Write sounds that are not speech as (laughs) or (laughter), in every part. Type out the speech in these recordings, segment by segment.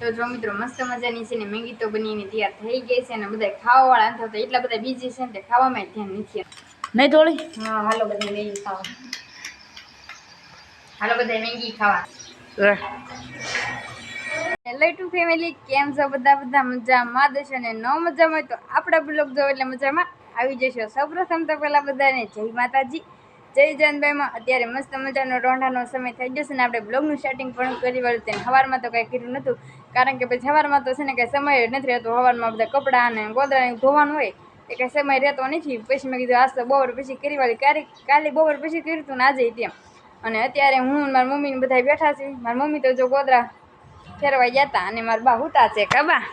તો જો મિત્રો મસ્ત મજાની છે ને મેગી તો બનીને તૈયાર થઈ ગઈ છે અને બધા ખાવા વાળા નથી તો એટલા બધા બીજી છે ને તે ખાવામાં ધ્યાન નથી નહીં થોડી હા હાલો બધા મેગી ખાવા. હાલો બધા મેગી ખાવા. ફેમિલી કેમ છો બધા? બધા મજામાં દેશો ને ન મજામાં હોય તો આપણા બ્લોગ જો એટલે મજામાં આવી જશો. સૌપ્રથમ તો પહેલા બધાને જય માતાજી. જય જાનભાઈમાં. અત્યારે મસ્ત મજાનો રોંઢાનો સમય થઈ જશે ને આપણે બ્લોગનું સ્ટાર્ટિંગ પણ કરી વળ્યું તેને સવારમાં તો કાંઈ કર્યું નહોતું. કારણ કે પછી સવારમાં તો છે ને કાંઈ સમય નથી રહેતો. સવારમાં બધા કપડાં અને ગોદરાને ધોવાનું હોય એ કાંઈ સમય રહેતો નથી. પછી મેં કીધું, આજ તો બપોર પછી કરી વાળી કાલે કાલે બપોર પછી કર્યું હતું ને આજે તેમ. અને અત્યારે હું મારા મમ્મીને બધા બેઠા છે મારી મમ્મી તો જો ગોદરા ફેરવાઈ હતા અને મારા બા હુતા છે કબા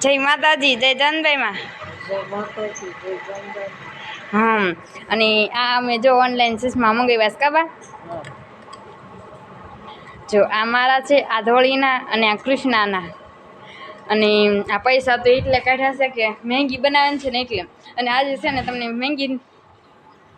જય માતાજી, જય જાનભાઈમાં. હમ. અને આ અમે જો ઓનલાઈન ચશ્મા મંગાવ્યા છે કબા જો આ મારા છે, આ ધોળીના અને આ કૃષ્ણાના. અને આ પૈસા તો એટલે કાઢ્યા છે કે મહેંગી બનાવે છે ને એટલે. અને આજે છે ને તમને મહેંગી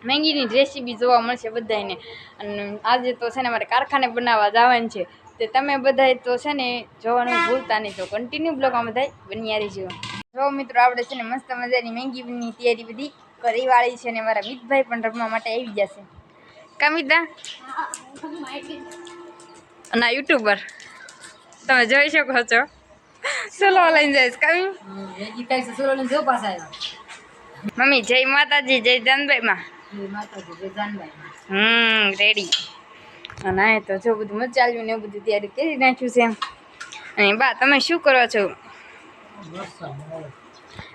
મહેંગીની રેસીપી જોવા મળશે બધાને અને આજે તો છે ને મારે કારખાને બનાવવા જવાનું છે. તે તમે બધાય તો છે ને જોવાનું ભૂલતા નહીં. તો કન્ટિન્યુ બ્લોગમાં બધાય બન્યા રહીજો. જો મિત્રો, આપણે છે ને મસ્ત મજાની મહેંગીની તૈયારી બધી કરી વાળી છે ને મારા મિતભાઈ પણ રમવા માટે આવી ગયા છે. કમિતા? આ યુટ્યુબર. તમે જોઈ શકો છો. સોલો લઈને જઈશ કમી. મમ્મી જય માતાજી જય જાનભાઈમાં હમ રેડી અને તો જો બધું મચાલ્યું ને એવું બધું તૈયારી કરી નાખ્યું છે અને બા તમે શું કરો છો?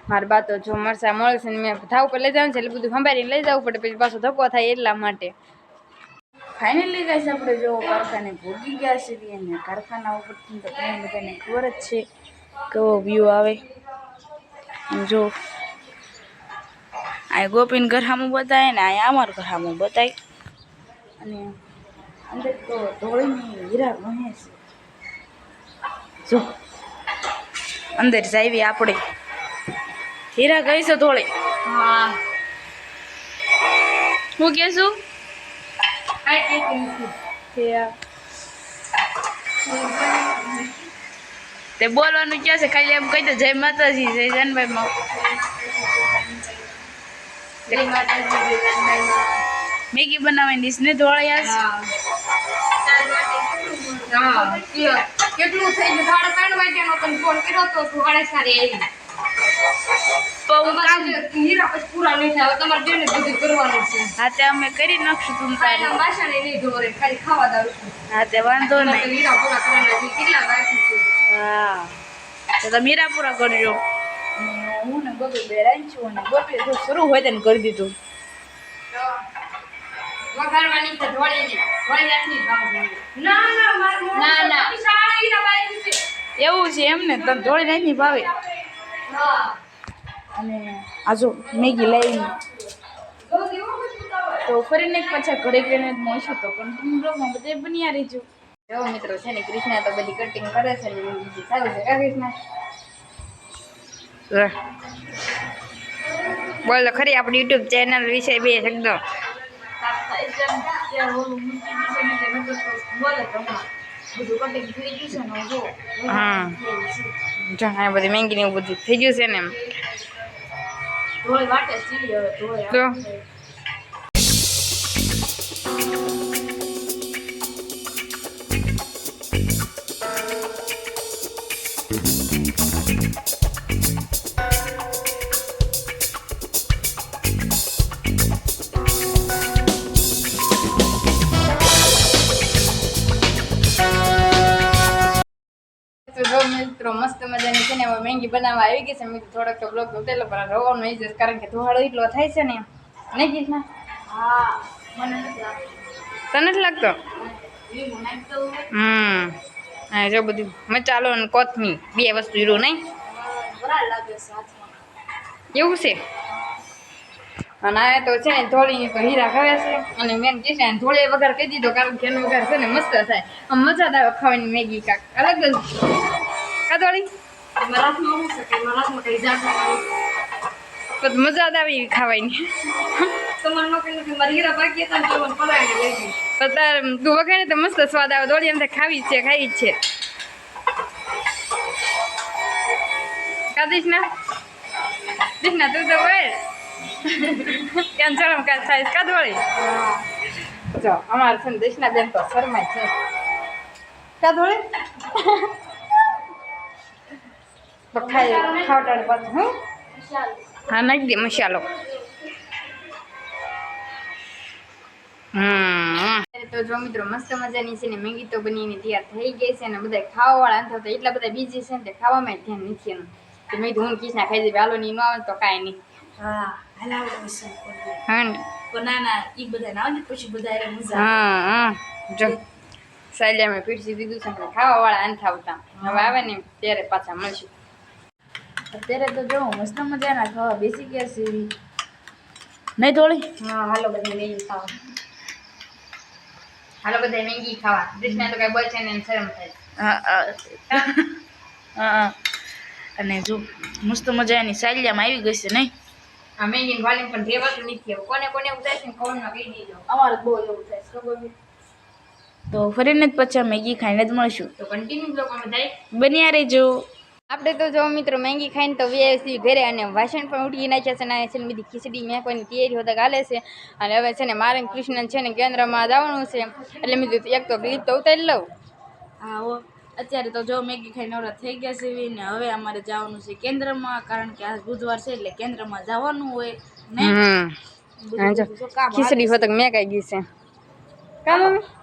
મારા બા તો જો મરસા મળશે ને મેં ધાવ પર લઈ જવાનું છે, એટલે બધું સંભાળીને લઈ જવું પડે, પછી પાછો ધક્કો થાય એટલા માટે. ફાઇનલી ગાઈસ આપણે, જો કારખાને ભોગી ગયા છીએ અને કારખાના ઉપરથી તો તમને બધાને ખબર જ છે કેવો વ્યૂ આવે. જો આ ગોપીન ઘર સામું બતાય ને આ અમારું ઘર સામું અને અંદર તો ધોળીની હીરા ગણે છે. જો, અંદર જાવી આપણે. હીરા ગઈ છે થોડી હા. હું કહેશું તે બોલવાનું ક્યાં છે? ખાલી એમ કહી દે જય માતાજી જય જાનભાઈ માં જય માતાજી મેગી બનાવવાની ડીશ ને ધોળિયા હા. કેટલું થઈ ગયું? સાડા ત્રણ વાગ્યાનો તને ફોન કર્યો તો તું સાડા સારી આવી. તમારે હીરા પછી પૂરા નહીં થાય હવે તમારે જેને બધું કરવાનું છે. હા તે અમે કરી નાખશું તું તારે. વાસણ નહીં ધોરે ખાલી ખાવા દાવ છું. હા તે વાંધો નહીં. હીરા પૂરા કરવાના છે કેટલા બાકી છે? હા. તો તમે મીરા કરજો. હું ને ગોપી બે છું અને ગોપી શરૂ હોય તેને કરી દીધું. વઘારવાની છે નાખની ના ના ના ના. શાળા હીરા બાકી છે. એવું છે એમ ને તમે ધોળી નાખી ભાવે. અને આ જો મેગી ખાવા. તો ફરીને પાછા ઘરે ઘરે જ મળશું તો કન્ટિન્યુ બ્લોગમાં બધે બન્યા રહીજો. જો મિત્રો છે ને કૃષ્ણા તો બધી કટિંગ કરે છે ને બીજી સારું છે કા કૃષ્ણા બોલો ખરી આપણી યુટ્યુબ ચેનલ વિશે બે શબ્દો. હા. જો આ બધી મેંગી ને એવું બધું થઈ ગયું છે ને એમ. તો મિત્રો મસ્ત મજાની છે ને હવે મેંગી બનાવવા આવી ગઈ છે. મેં થોડોક તો બ્લોગ ઉતરેલો પણ રવાનો આવી જશે કારણ કે ધોવાળો એટલો થાય છે ને નહીં લાગતું. તને નથી લાગતો? હમ. હા જો બધું મચાલો અને કોથમી બે વસ્તુ રહ્યું નહીં? એવું છે? અને આ તો છે ને ધોળી તો હીરા ખાવે છે. અને મેં જે છે ધોળી વગર કહી દીધો કારણ કે એનો વગર છે ને મસ્ત થાય. આમ મજા આવે ખાવાની મેગી કાક અલગ જ શકાત વાળી મજા જ આવી ખાવાની. તું વખાણે તો મસ્ત સ્વાદ આવે. દોડી એમ તો ખાવી છે ખાવી છે. કાદીશ ના? દીશ ના તું તો હોય. કેમ ચરમ કા થાય કાદોળી જો અમારા સંદેશ બેન તો શરમાય છે. કાદોળી ખાઈ ખાવટાડ પાછું હું હા નાખી દે મસાલો. તો જો મિત્રો મસ્ત મજાની છે ને મેગી તો બનીને તૈયાર થઈ ગઈ છે અને બધા ખાવા વાળા અંત તો એટલા બધા બીજી છે ને તે ખાવામાં ધ્યાન નથી એનું. તો મેં ધૂન કીસના ખાઈ જાય હાલો ની ન આવે તો કાંઈ નહીં. હા હા ને પણ ના. ના ઈ બધા ના આવે પછી બધા મજા હા હા. જો સાયલા મેં પીરસી દીધું છે એટલે ખાવા વાળા અંત આવતા. હવે આવે ને ત્યારે પાછા મળશું. અત્યારે તો જો મસ્ત મજાના ખાવા બેસી ગયા છે. નહીં થોડી હા હાલો બધા મેગી ખાવા. હાલો બધા મેગી ખાવા. કૃષ્ણ તો કઈ બોલ છે ને શરમ થાય. હા અને જો મસ્ત મજાની સાલિયામાં આવી ગઈ છે નહીં? આ મેગી વાલી પણ રેવાતું નથી કોને કોને એવું થાય છે ખવડાવવા કહી દીધો અમારે બહુ એવું થાય છે તો ફરીને જ પછી મેગી ખાઈને જ મળશું. તો કન્ટિન્યુ બ્લોગમાં થાય બન્યા રહેજો. આપણે તો જો મિત્રો મેંગી ખાઈને તો વ્યવસ્થિત ઘરે અને વાસણ પણ ઉઠી નાખ્યા છે અને છે ને બધી ખીચડી મેં કોઈની તૈયારી હોતા ગાલે છે. અને હવે છે ને મારે કૃષ્ણ છે ને કેન્દ્રમાં જવાનું છે. એટલે મેં કીધું એક તો ક્લિપ તો ઉતારી લઉં. હા હો. અત્યારે તો જો મેગી ખાઈ નવરા થઈ ગયા છે ને હવે અમારે જવાનું છે કેન્દ્રમાં કારણ કે આજ બુધવાર છે એટલે કેન્દ્રમાં જવાનું હોય. ને? ખીચડી હોત મેં કઈ ગઈ છે.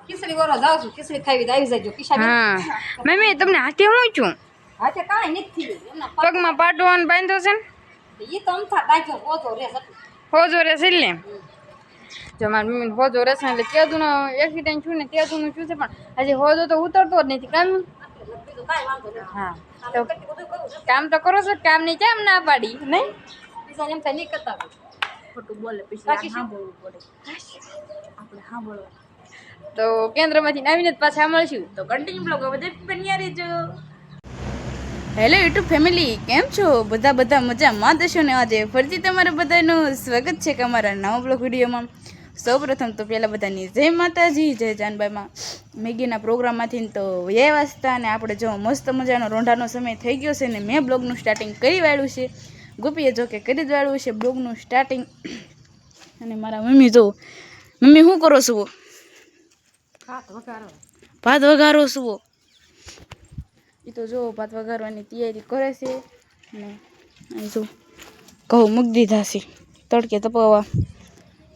ખીચડી વાળો જાઉં છું. ખીચડી ખાવી આવી જાજો. મમ્મી તમને હાથે હું છું? હાથે કાંઈ નથી થયું. પગમાં પાટવાનું બાંધ્યો છે ને? એ તો અમથા ડાક્યો ઓછો રે હોજો રે છે ને જો મારી મમ્મીને હોજો રહેશે એટલે ત્યાંનું એક્સિડન્ટ છું ને ત્યાંનું શું છે પણ હજી હોજો તો ઉતરતો જ નથી કામ હા. તો કામ તો કરો છો કામની કેમ ના પાડી નહીં? બીજાને એમ થાય નહીં કરતા ખોટું બોલે પછી? સાંભળવું પડે. આપણે સાંભળવા તો કેન્દ્રમાંથી આવીને જ પાછા મળશું. તો કન્ટિન્યુ બ્લોગ હવે બન્યા રહેજો હેલો યુટ્યુબ ફેમિલી કેમ છો? બધા બધા મજામાં દશો ને આજે? ફરીથી તમારા બધાનું સ્વાગત છે કે અમારા નવા બ્લોગ વિડીયોમાં. સૌપ્રથમ તો પહેલાં બધાની જય માતાજી જય જાનબાઈમાં. મેગીના પ્રોગ્રામમાંથી તો એ વાંચતા અને આપણે જો મસ્ત મજાનો રોંઢાનો સમય થઈ ગયો છે ને મેં બ્લોગનું સ્ટાર્ટિંગ કરી વાળ્યું છે. ગોપીએ જો કે કરી જ વાળ્યું છે બ્લોગનું સ્ટાર્ટિંગ અને મારા મમ્મી જો મમ્મી શું કરો છો? ભાત વઘારો. ભાત વઘારો સુવો એ તો જો ભાત વઘારવાની તૈયારી કરે છે. અને જો ઘઉં મૂકી દીધા છે. તડકે તપાવવા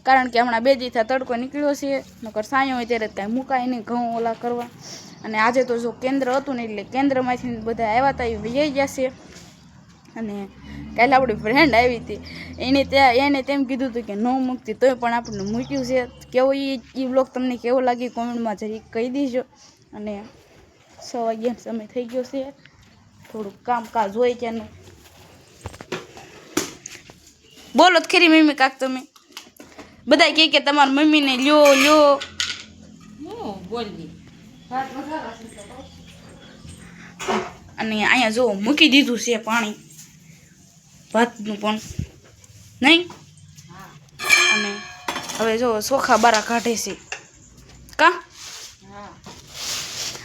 કારણ કે હમણાં બે દીથા તડકો નીકળ્યો છે. નકર સાંયો હોય ત્યારે કાંઈ મુકાય નહીં ઘઉં ઓલા કરવા. અને આજે તો જો કેન્દ્ર હતું ને એટલે કેન્દ્રમાંથી બધા આવ્યા હતા એ વહી ગયા છે. અને કાલે આપણી ફ્રેન્ડ આવી હતી. એને ત્યાં, એને તેમ કીધું હતું કે ન મૂકતી તોય પણ આપણને મૂક્યું છે. કેવો એ બ્લોગ તમને કેવો લાગે કોમેન્ટમાં જરી કહી દેજો. અને છ વાગ્યાનો સમય થઈ ગયો છે. થોડુંક કામકાજ હોય ત્યાંનું બોલો જ ખરી મમ્મી કાક તમે. બધા કહે કે તમારા મમ્મીને લ્યો લ્યો. અને અહીંયા જો મૂકી દીધું છે પાણી. ભાતનું પણ. નહીં? અને હવે જો ચોખા બારા કાઢે છે. કા?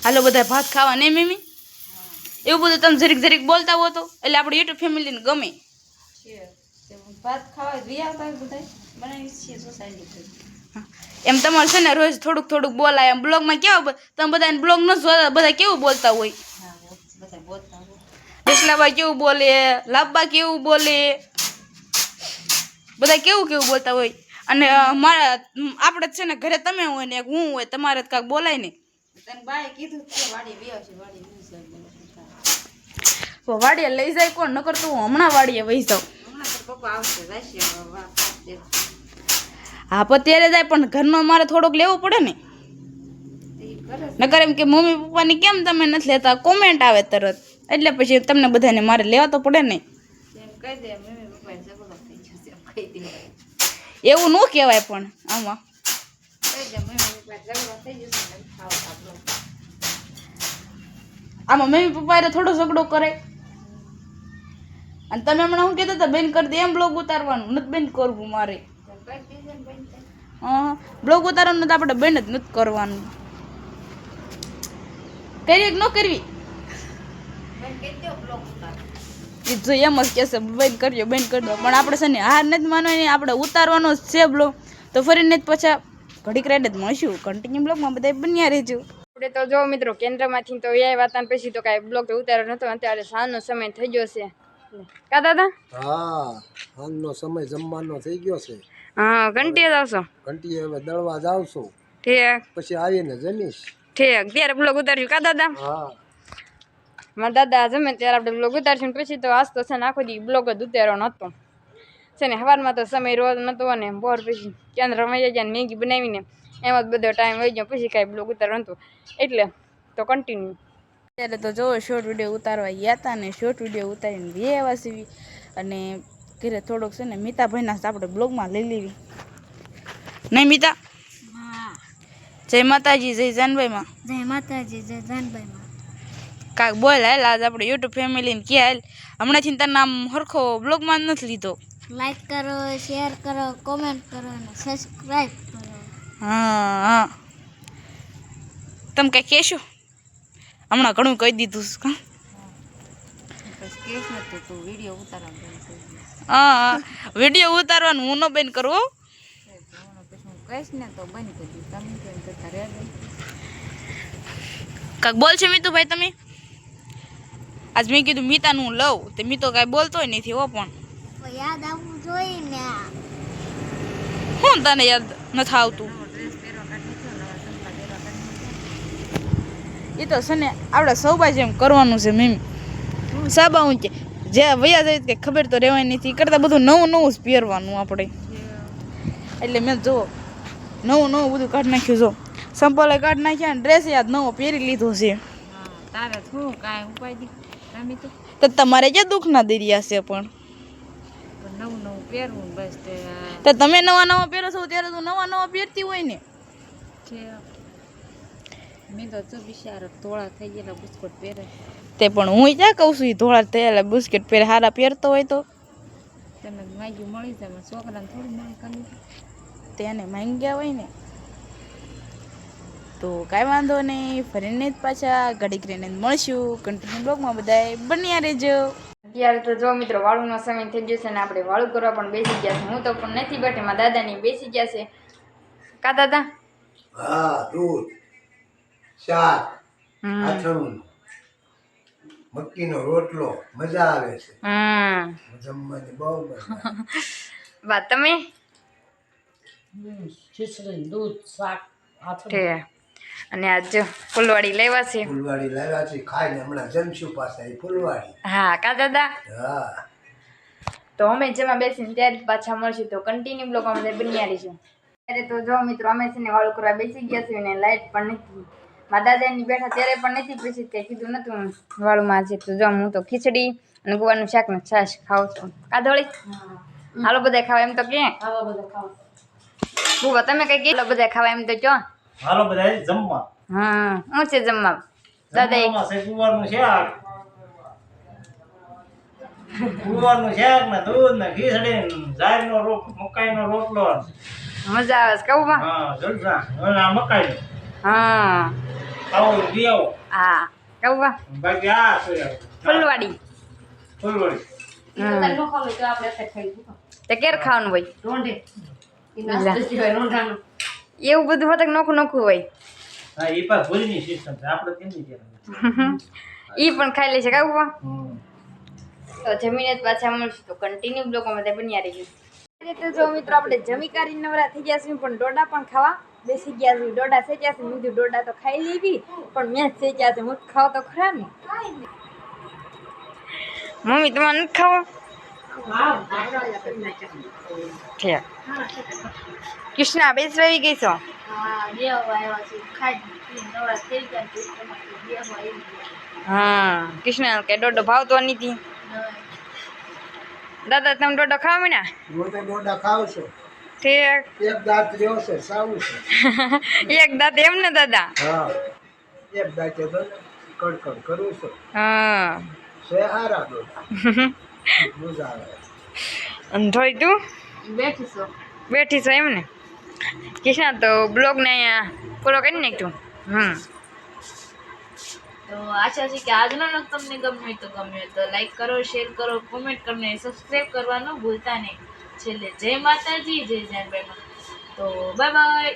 હાલો બધા ભાત ખાવા નહીં મેમી એવું બધું તમે જરીક જરીક બોલતા હો તો. એટલે આપણે યુટ્યુબ ફેમિલીને ગમે. એમ તમારે છે ને રોજ થોડુંક થોડુંક બોલાય. એમ બ્લોગમાં કેવા તમે બધા બ્લોગ ન જોતા, બધા કેવું બોલતા હોય? રસલાભાઈ કેવું બોલે લાભબા કેવું બોલે? બધા કેવું કેવું બોલતા હોય? અને મારા આપણે છે ને ઘરે તમે હોય ને હું હોય, તમારે જ કાંઈક બોલાય ને. તને બાએ કીધું કે વાડી બી આવશે વાડી બી આવશે વાડીએ લઈ જાય કોણ? નકર તો હું હમણાં વાડીએ વહી જાઉં. હમણાં તો પપ્પા આવશે જશે હવે વાત આપજે. હા પણ ત્યારે જાય પણ ઘરનો મારે થોડોક લેવો પડે ને. નકર એમ કે મમ્મી પપ્પાની કેમ તમે નથી લેતા? કોમેન્ટ આવે તરત. એટલે પછી તમને બધાને મારે લેવા તો પડે ને. એવું ન કહેવાય પણ આમાં. આમાં મમ્મી પપ્પા એને થોડો ઝઘડો કરે. અને તમે હમણાં શું કહેતા હતા? બેન કરી દે એમ બ્લોગ ઉતારવાનું. નથી બેન કરવું મારે. હા, બ્લોગ ઉતારવાનું તો આપણે બેન જ નથી કરવાનું. કરવી કે ન કરવી. જો એમ જ કહેશે બેન કરજો, બેન કરી દો. પણ આપણે છે ને હાર નથી માનવાની, આપણે ઉતારવાનો જ છે બ્લોગ. તો ફરીને જ પાછા ઘડીક રેડ જ મળશું. કન્ટિન્યુ બ્લોગમાં બધા બન્યા રહેજો. આપણે તો જો મિત્રો કેન્દ્રમાંથી તો એ વાત પછી તો કાંઈ બ્લોગ ઉતાર્યો નતો અત્યારે સાંજનો સમય થઈ ગયો છે. કા દાદા? હા સાંજનો સમય જમવાનો થઈ ગયો છે. હા ઘંટીએ જાવશો આવશો? ઘંટી હવે દળવા જાવશો છું. ઠીક. પછી આવીને જમીશ. ઠીક. ત્યારે બ્લોગ ઉતારશું. કા દાદા? હા. મારા દાદા જમે ત્યારે આપણે બ્લોગ ઉતારશું પછી તો આજ તો છે ને આખો દી બ્લોગ જ ઉતાર્યો નહોતો. છે ને સવારમાં તો સમય રોજ નહોતો અને બોર પછી કેન્દ્રમાં જાય ને મેગી બનાવીને એમાં જ બધો ટાઈમ વહી ગયો પછી કાંઈ બ્લોગ ઉતાર નહોતું એટલે તો કન્ટિન્યુ ત્યારે તો જોવો શોર્ટ વીડિયો ઉતારવા ગયા હતા અને શોર્ટ વીડિયો ઉતારીને બે એવા સીવી અને ઘરે થોડોક છે ને મીતાભાઈના આપણે બ્લોગમાં લઈ લેવી. નહીં મીતા? જય માતાજી જય જાનભાઈમાં જય માતાજી જય જાનભાઈમાં કાંક બોલ હાલ આજ આપણે યુટ્યુબ ફેમિલીને ક્યાં હાલ. હમણાંથી તાર નામ હરખો બ્લોગમાં નથી લીધો. લાઈક કરો શેર કરો કોમેન્ટ કરો અને સબસ્ક્રાઈબ કરો. હા હા. તમે કાંઈ કહેશો? હમણાં ઘણું કહી દીધું છે, કાં? હા વીડિયો ઉતારવાનું હું ન બેન કરું, હો. કાંક બોલ છે મીતુભાઈ તમે? આજ મેં કીધું મીતાનું લઉં, તે મીતો કાંઈ બોલતોય નથી, હો પણ. તો યાદ આવવું જોઈએ ને. શું તને યાદ નથી આવતું? એ તો છે ને આપણે સૌભાઈ જેમ કરવાનું છે મેમ સાબા હું કે જે વયા જાય કે ખબર તો રહેવાની નથી. કરતાં બધું નવું નવું જ પહેરવાનું આપણે. એટલે મેં જો નવું નવું બધું કાઢી નાખ્યું જો. સંપલે કાઢી નાખ્યા ને ડ્રેસ યાદ નવો પહેરી લીધો છે. તારે શું કાંઈ ઉપાય તો તો તમારે ક્યાં દુઃખના દરિયા છે પણ? નવું નવું પહેરવું બસ તે તમે નવા નવા પહેરો છો ત્યારે તો નવા નવા પહેરતી હોય ને. મેં તો જો બિચારા ધોળા થઈ ગયેલા બિસ્કટ પહેરે. તે પણ હું ક્યાં કહું છું ધોળા થયેલા બિસ્કટ પહેરે હારા પહેરતો હોય તો. તમે માગ્યું મળી જાય છોકરાને થોડું મળી કરી તેને માંગ્યા હોય ને. તો કાંઈ વાંધો નહીં ફરીને જ પાછા ઘડીક રહીને મળશું. કન્ટિન્યુ બ્લોગમાં બધાય બન્યા રહેજો. અત્યારે તો જો મિત્રો વાળુનો સમય થઈ ગયો છે ને આપણે વાળું કરવા પણ બેસી ગયા છે. હું તો પણ નથી બેઠી મારા દાદાની બેસી ગયા છે. કા દાદા? હા દૂધ શાક હમ. આથણું મક્કીનો રોટલો મજા આવે છે. હમ. જમવાની બહુ મજા દૂધ તમે ઠે. અને આજ જો ફૂલવાડી લેવા છે. ફૂલવાડી લેવા છે ખાઈને હમણાં જમશું પાસે ફૂલવાડી. હા કા દાદા? હા. તો અમે જેમાં બેસીને ત્યારે પાછા મળશું તો કન્ટિન્યુ બ્લોગ અમે બન્યા રહીશું. ત્યારે તો જો મિત્રો અમે છે ને વાળું કરવા બેસી ગયા છીએ ને લાઈટ પણ નથી. મારા દાદાની બેઠા ત્યારે પણ નથી પછી તે કીધું નતું વાળુમાં આજે તો જો હું તો ખીચડી અને ગુવાનું શાક ને છાશ ખાઉં છું. કાધોળી હાલો બધા ખાવા એમ તો કે? ગુવા તમે કઈ કીધું બધા ખાવા એમ તો કયો? હાલો બધા જમવા. હા હું છે જમવા? દાદા છે ગુવારનું શાક. ગુવારનું શાક ને દૂધ ને ખીચડી ને જારનો રોટ મકાઈનો રોટલો. મજા આવે છે કહું બા હા જલસા. આ મકાઈ. હા. આવો તો હા કહું બા બાકી આ છે. ફૂલવાડી. ફૂલવડી. તો કેર ખાવાનું હોય? એવું બધું હતું નોખું નોખું હોય. હા એ પણ ભૂલની સિસ્ટમ છે. આપણે કેમની (laughs) પણ ખાઈ કાવું હમ. તો જમીને જ પાછા મળશું. તો કન્ટિન્યુ બ્લોગમાં બધા બન્યા રહી તો જો મિત્રો આપણે જમી કરી નવરા થઈ ગયા છીએ પણ ડોડા પણ ખાવા બેસી ગયા છું ડોડા સેચ્યા છે મેં ડોડા તો ખાઈ લેવી પણ મેં સેચ્યા છે. હું ખાવ તો ખરા ને? મમ્મી તમારે નથી ખાવો? ઠીક. કૃષ્ણા બેસ રહી ગઈ છો હા કૃષ્ણ કે ડોડો ભાવતો નથી. દાદા તમે ડોડો ખાવા મીના હું તો ડોડા ખાવ છું. ઠીક. એક દાંત રહ્યો છે સાવું છે. (laughs) એક દાંત એમ ને દાદા? હા. એક દાંતે કડકડ કરું છું. હા. છે હારા (laughs) અંધોઈ તું? બેઠી બેઠીશો એમ ને? કિશા તો બ્લોગ ને અહીંયા પૂરો કરી નાખ્યું. હમ. તો આશા છે કે આજનો લોગ તમને ગમ્યો તો ગમ્યો તો લાઈક કરો શેર કરો કોમેન્ટ કરો ને સબસ્ક્રાઈબ કરવાનું ભૂલતા નહીં. છેલ્લે જય માતાજી જય જાનભાઈ તો બાય બાય